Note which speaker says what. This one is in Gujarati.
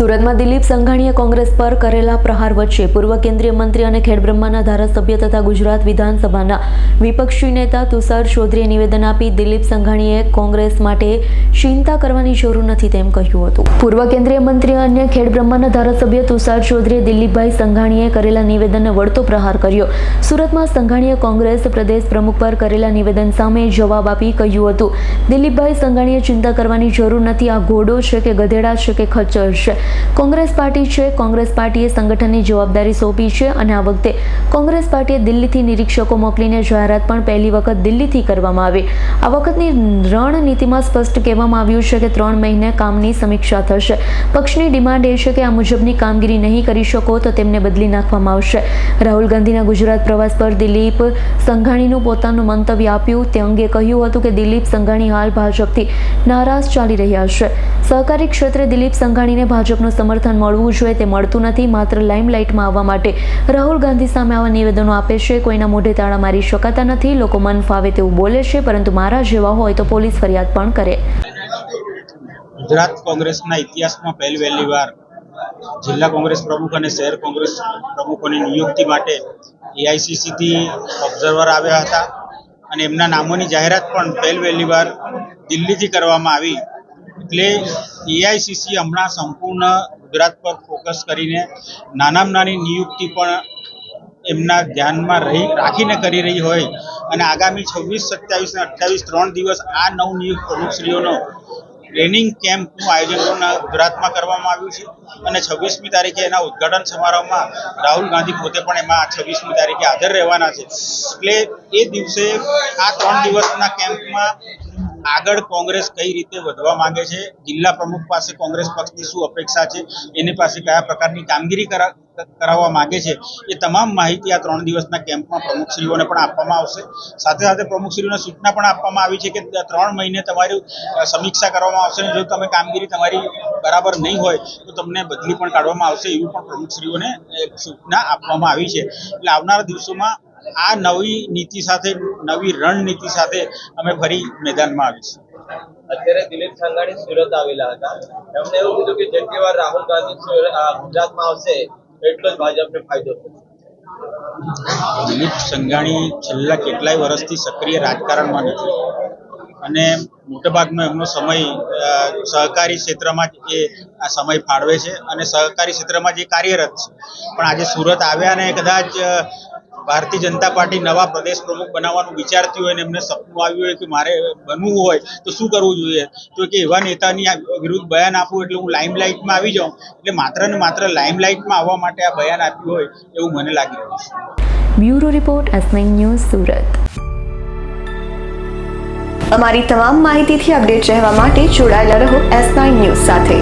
Speaker 1: સુરતમાં દિલીપ સંઘાણીએ કોંગ્રેસ પર કરેલા પ્રહાર વચ્ચે પૂર્વ કેન્દ્રીય મંત્રી અને ખેડબ્રહ્માના ધારાસભ્ય તથા ગુજરાત વિધાનસભાના વિપક્ષી નેતા તુષાર ચૌધરીએ નિવેદન આપી દિલીપ સંઘાણીએ કોંગ્રેસ માટે ચિંતા કરવાની જરૂર નથી તેમ કહ્યું હતું. પૂર્વ કેન્દ્રીય મંત્રી અને ખેડબ્રહ્માના ધારાસભ્ય તુષાર ચૌધરીએ દિલીપભાઈ સંઘાણીએ કરેલા નિવેદનને વળતો પ્રહાર કર્યો. સુરતમાં સંઘાણીએ કોંગ્રેસ પ્રદેશ પ્રમુખ પર કરેલા નિવેદન સામે જવાબ આપી કહ્યું હતું. દિલીપભાઈ સંઘાણીએ ચિંતા કરવાની જરૂર નથી, આ ઘોડો છે કે ગધેડા છે કે ખચ્ચર છે? કોંગ્રેસ પાર્ટી છે. કોંગ્રેસ પાર્ટીએ સંગઠનની જવાબદારી સોંપી છે અને આ વખતે કોંગ્રેસ પાર્ટીએ દિલ્હીથી નિરીક્ષકો મોકલીને જાહેરાત પણ પહેલી વખત દિલ્હીથી કરવામાં આવી. આ વખતની રણનીતિમાં સ્પષ્ટ કહેવામાં આવ્યું છે કે ત્રણ મહિને કામની સમીક્ષા થશે. પક્ષની ડિમાન્ડ એ છે કે આ મુજબની કામગીરી નહીં કરી શકો તો તેમને બદલી નાખવામાં આવશે. રાહુલ ગાંધીના ગુજરાત પ્રવાસ પર દિલીપ સંઘાણીનું પોતાનું મંતવ્ય આપ્યું. તે અંગે કહ્યું હતું કે દિલીપ સંઘાણી હાલ ભાજપથી નારાજ ચાલી રહ્યા છે. સહકારી ક્ષેત્રે દિલીપ સંઘાણીને ભાજપનું સમર્થન મળવું જોઈએ તે મળતું નથી. માત્ર લાઇમલાઇટમાં આવવા માટે રાહુલ ગાંધી સામે આવા નિવેદનો આપે છે. કોઈના મોઢે તાળા મારી શકાતા નથી. લોકો મન ફાવે તેવું બોલે છે, પરંતુ મારા જેવા હોય તો પોલીસ ફરિયાદ પણ કરે.
Speaker 2: ગુજરાત કોંગ્રેસના ઇતિહાસમાં પહેલી વહેલી વાર જિલ્લા કોંગ્રેસ પ્રમુખ અને શહેર કોંગ્રેસ પ્રમુખોની નિયુક્તિ માટે એઆઈસીસીથી ઓબ્ઝર્વર આવ્યા હતા. અને એમના નામોની જાહેરાત પણ પહેલી વહેલી વાર દિલ્હીથી કરવામાં આવી. એટલે એઆઈસીસી હમણાં સંપૂર્ણ ગુજરાત પર ફોકસ કરીને નાનામાં નાની નિયુક્તિ પણ એમના ધ્યાનમાં રહી, રાખીને કરી રહી હોય અને આગામી છવ્વીસ, સત્યાવીસ અને અઠ્યાવીસ ત્રણ દિવસ આ નવનિયુક્ત પ્રમુખશ્રીઓનો ટ્રેનિંગ કેમ્પનું આયોજન ગુજરાતમાં કરવામાં આવ્યું છે. અને છવ્વીસમી તારીખે એના ઉદ્ઘાટન સમારોહમાં રાહુલ ગાંધી પોતે પણ એમાં છવ્વીસમી તારીખે હાજર રહેવાના છે. એટલે એ દિવસે આ ત્રણ દિવસના કેમ્પમાં આગળ કોંગ્રેસ કઈ રીતે વધવા માંગે છે? જિલ્લા પ્રમુખ પાસે કોંગ્રેસ પક્ષની શું અપેક્ષા છે? એની પાસે કયા પ્રકારની કામગીરી કરા, કરાવવા માંગે છે? એ તમામ માહિતી આ ત્રણ દિવસના કેમ્પમાં પ્રમુખશ્રીઓને પણ આપવામાં આવશે. સાથે સાથે પ્રમુખશ્રીઓને સૂચના પણ આપવામાં આવી છે કે ત્રણ મહિને તમારી સમીક્ષા કરવામાં આવશે અને જો તમે કામગીરી તમારી બરાબર નહીં હોય, તો તમને બદલી પણ કાઢવામાં આવશે એવું પણ પ્રમુખશ્રીઓને સૂચના આપવામાં આવી છે. એટલે આવનારા દિવસોમાં આ નવી નીતિ સાથે નવી રણનીતિ સાથે અમે ફરી મેદાનમાં આવીશું.
Speaker 3: અત્યારે દિલીપ સંઘાણી સુરત આવેલા હતા. એમને એવું કીધું કે જેટલી વાર રાહુલ ગાંધી ગુજરાતમાં આવશે એટલો જ ભાજપને ફાયદો થશે.
Speaker 2: દિલીપ સંઘાણી છેલ્લા કેટલાય વર્ષથી સક્રિય રાજકારણમાં નથી. અને મોટાભાગનો એમનો સમય સહકારી ક્ષેત્રમાં જ એ આ સમય ફાળવે છે અને સહકારી ક્ષેત્રમાં જે કાર્યરત છે. પણ આજે સુરત આવ્યા અને કદાચ ભારતીય જનતા પાર્ટી નવા પ્રદેશ પ્રમુખ બનાવવાનું વિચારતી હોય અને એમને સપનું આવ્યું હોય કે મારે બનવું હોય, તો શું કરવું જોઈએ? તો કે એવા નેતાની વિરુદ્ધ બયાન આપવું એટલે હું લાઇમલાઇટમાં આવી જાઉં. એટલે માત્ર ને માત્ર લાઇમલાઇટમાં આવવા માટે આ બયાન આપ્યું હોય એવું મને લાગી રહ્યું છે.
Speaker 1: Bureau report S news, Surat.
Speaker 4: અમારી તમામ માહિતીથી અપડેટ રહેવા માટે જોડાયેલા રહો એસ ન્યૂઝ સાથે.